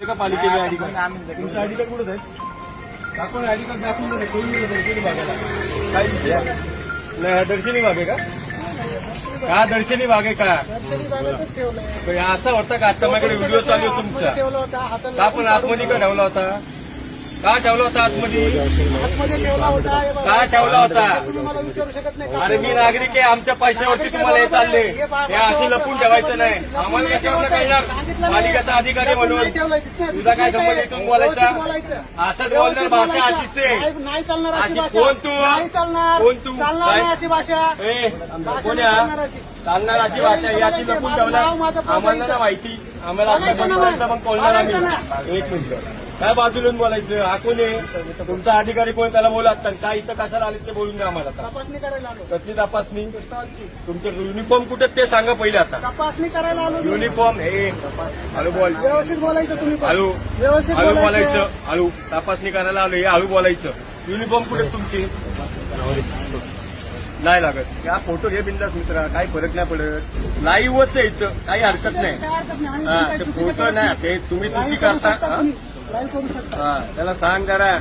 का पालिकेची कार्ड तुमचं कार्ड कुठं आहे दाखवून दाखवून दे. कोणी नाही देत, कोणी बघायला? काय? नाही दर्शनी भाग आहे का? का दर्शनी भाग आहे का? असा होता का? आता माझ्याकडे व्हिडिओ चालू तुमचा. ठेवला होता हाताला का पण आतमध्ये का ठेवला होता. का ठेवला होता आतमध्ये? ठेवला. का ठेवला होता? अरे मी नागरिक आहे आमच्या पैशावरती तुम्हाला हे चालले हे असे लपून ठेवायचं नाही. आम्हाला काय ना पालिकेचा अधिकारी म्हणून. तुझा काय संबंध इथून बोलायचा? असंच बोलणार भाषा अशीच नाही चालणार अशी कोण तू? नाही चालणार कोण तू? अशी भाषा ए भाषा कोण नाही चालणार अशी. भाषा ही अशी लपून ठेवणार? आम्हाला ना माहिती. आम्हाला मग. कळणार एक मिनिट. काय बाजूला बोलायचं? हा कोण आहे? तुमचा अधिकारी कोण त्याला बोला. काय इथं कशाला आले ते बोलून द्या आम्हाला. तपासणी करायला आलो. कसली तपासणी? तुमचं युनिफॉर्म कुठे ते सांगा पहिले आता. तपासणी करायला आलो मी. युनिफॉर्म हे. हळू बोल. व्यवस्थित बोलायचं तुम्ही पण. हळू व्यवस्थित हळू बोलायचं. हळू तपासणी करायला आलो. हे हळू बोलायचं. युनिफॉर्म कुठे तुमचे? नाही लागत. या फोटो घे बिंदास मित्रा. काही फरक नाही पडत. लाईव्हच आहे इथं. काही हरकत नाही काय हरकत नाही. आम्ही हा ते फोटो नाही. ते तुम्ही चुकी करू करता हा? तुम्ही. करू शकता त्याला सांग जरा